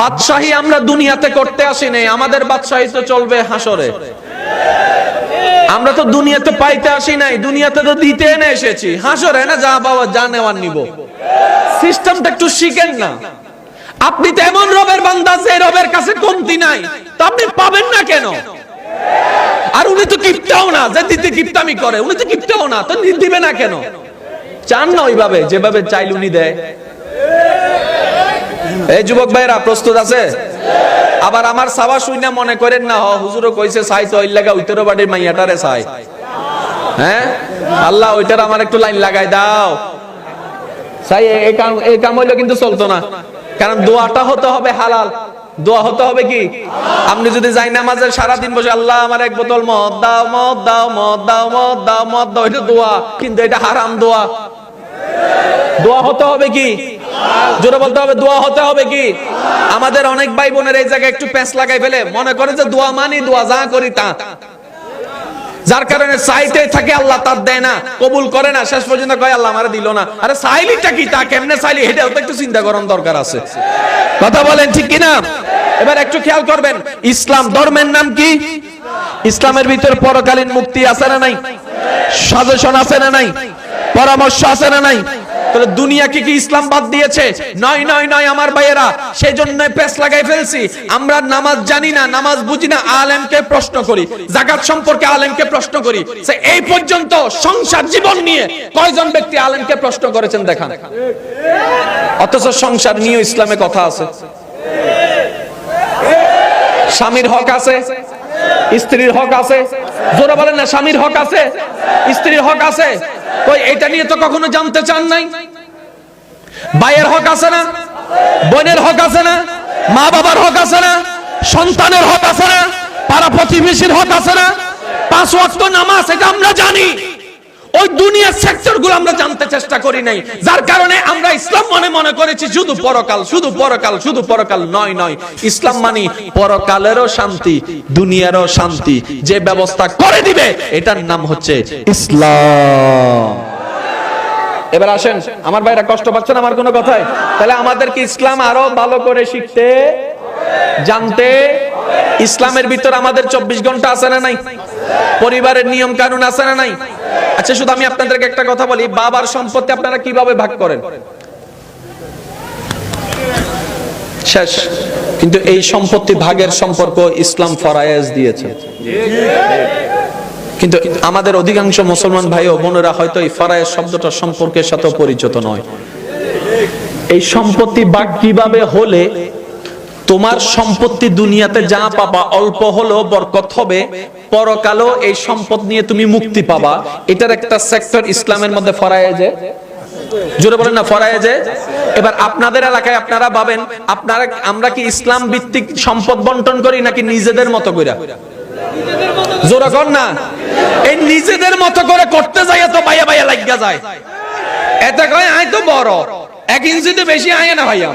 বাদশাহী আমরা দুনিয়াতে করতে আসি নাই আমাদের বাদশাহী তো চলবে হাসরে। আমরা তো দুনিয়াতে পাইতে আসি নাই, দুনিয়াতে তো দিতে এনে এসেছি। হাসরে না যা বাবা যা নেওয়ার নিব। সিস্টেমটা একটু শিখেন না। আপনি তো এমন রবের বান্দা, যে রবের কাছে কমতি নাই, তো আপনি পাবেন না কেন? আর উনি তো কিপটাও না, যে দিতে কিপটামি করে, উনি তো কিপটাও না, তো দিবে না কেন? চান না ওইভাবে, যেভাবে চাইল উনি দেয়। এই যুবক ভাইরা, প্রস্তুত আছে? আবার আমার সাবা শুই না মনে করেন না, হ, হুজুরও কইছে চাই তো লাগা উইতেরো বাড়ির মাইয়াটারে চাই হ্যাঁ? আল্লাহ, ওইটার আমার একটু লাইন লাগাই দাও। চাই এই কাম এই কাম হইলে কিন্তু চলতো না। কারণ দোয়াটা হতে হবে হালাল। দোয়া হতে হবে কি? আপনি যদি যাই নামাজের সারাদিন বসে, আল্লাহ, আমার এক বোতল মদ দাও মদ দাও মদ দাও মদ দাও মদ দাও। এটা দোয়া, কিন্তু এটা হারাম দোয়া। দোয়া হতে হবে কি? জোরে বলতে হবে, দোয়া হতে হবে কি? আমাদের অনেক ভাই বোনের এই জায়গায় একটু প্যাঁচ লাগাই ফেলে। মনে করে যে দোয়া মানি, দোয়া যা করি তা। যার কারণে চাইতে থাকে আল্লাহ তার দেয় না, কবুল করে না, শেষ পর্যন্ত কয়, আল্লাহ আমারে দিল না। আরে চাইলিটা কি তা? কেমনে চাইলি? এটাও তো একটু চিন্তা করার দরকার আছে। কথা বলেন ঠিক কিনা? এবার একটু খেয়াল করবেন, ইসলাম ধর্মের নাম কি? ইসলামের ভিতর পরকালীন মুক্তি আছে না নাই? সাজেশন আছে না নাই? পরামর্শ আছে না নাই? তাহলে দুনিয়া কি ইসলাম বাদ দিয়েছে? নয় নয় নয়, আমার ভাইয়েরা সেই জন্য পেস লাগাই ফেলছি। আমরা নামাজ জানি না, নামাজ বুঝি না, আলেমকে প্রশ্ন করি। জাকাত সম্পর্কে আলেমকে প্রশ্ন করি। এই পর্যন্ত সংসার জীবন নিয়ে কয়জন ব্যক্তি আলেমকে প্রশ্ন করেছেন দেখান। অথচ সংসার নিয়ে ইসলামে কথা আছে। স্বামীর হক আছে, স্ত্রীর হক আছে। জোরে বলেন না, স্বামীর হক আছে, স্ত্রীর হক আছে। কই, এটা নিয়ে তো কখনো জানতে চান নাই? ভাইয়ের হক আছে না? বোনের হক আছে না? মা বাবার হক আছে না? সন্তানের হক আছে না? পাড়া প্রতিবেশীর হক আছে না? পাঁচ ওয়াক্ত নামাজ, এটা আমরা জানি। ওই দুনিয়ার সেক্টরগুলো আমরা জানতে চেষ্টা করি নাই। যার কারণে আমরা ইসলাম মনে মনে করেছি, শুধু পরকাল শুধু পরকাল শুধু পরকাল নয় নয়। ইসলাম মানি পরকালেরও শান্তি, দুনিয়ারও শান্তি। যে ব্যবস্থা করে দিবে, এটার নাম হচ্ছে ইসলাম। এবার আসেন, আমার ভাইরা কষ্ট পাচ্ছেন আমার কোনো কথায়? তাহলে আমাদেরকে ইসলাম আরও ভালো করে শিখতে জানতে ইসলামের ভিতর আমাদের চব্বিশ ঘণ্টা আছে না নাই? পরিবারের নিয়ম কানুন আছে না নাই? আচ্ছা শুধু আমি আপনাদেরকে একটা কথা বলি, বাবার সম্পত্তি আপনারা কীভাবে ভাগ করেন? শেষ। কিন্তু এই সম্পত্তি ভাগের সম্পর্ক ইসলাম ফরায়েজ দিয়েছে। কিন্তু আমাদের অধিকাংশ মুসলমান ভাই ও বোনেরা হয়তো এই ফরায়েজ শব্দটা সম্পর্কের সাথে পরিচিত নয়। এই সম্পত্তি ভাগ কীভাবে হলে তোমার সম্পত্তি দুনিয়াতে যা পাবা, অল্প হলেও বরকত হবে। পরকালও এই সম্পদ নিয়ে তুমি মুক্তি পাবা। এটার একটা সেক্টর ইসলামের মধ্যে ফরায়েজে। জোরে বলেন না, ফরায়েজে? এবার আপনাদের এলাকায় আপনারা ভাবেন, আপনারা আমরা কি ইসলাম ভিত্তিক সম্পদ বন্টন করি নাকি নিজেদের মতো কইরা? জোরে কর না। এই নিজেদের মতো করে করতে যাই তো বাইয়া বাইয়া লাগিয়া যায়। এতে কয়, আয় তো বড়। এক ইঞ্চিতে বেশি আয় না ভাইয়া।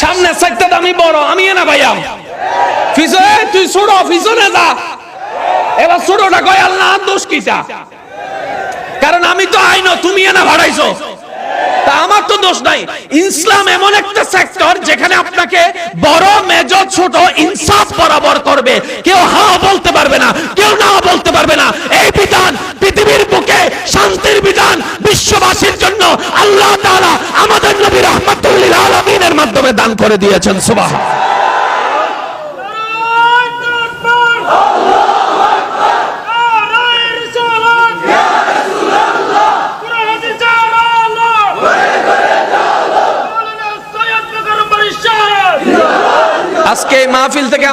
সামনে সাইডটা আমি বড়, আমি না ভাইয়া পিছনে তুই ছোট পিছনে যা। এবার ছোটটা কয়, আল্লাহ দোষ কিটা কারণ আমি তো আইন, তুমি এনা ভাড়াইছো। তা আমার তো দোষ নাই। ইসলাম এমন একটা সেক্টর যেখানে আপনাকে বড় মেজ ছোট, ইনসাফ বরাবর করবে। কেউ হা বলতে পারবে না, কেউ না বলতে পারবে না। এই বিধান পৃথিবীর বুকে শান্তির বিধান, বিশ্ববাসীর দান করে দিয়েছেন সুবাহ আজকে এই মাহফিল থেকে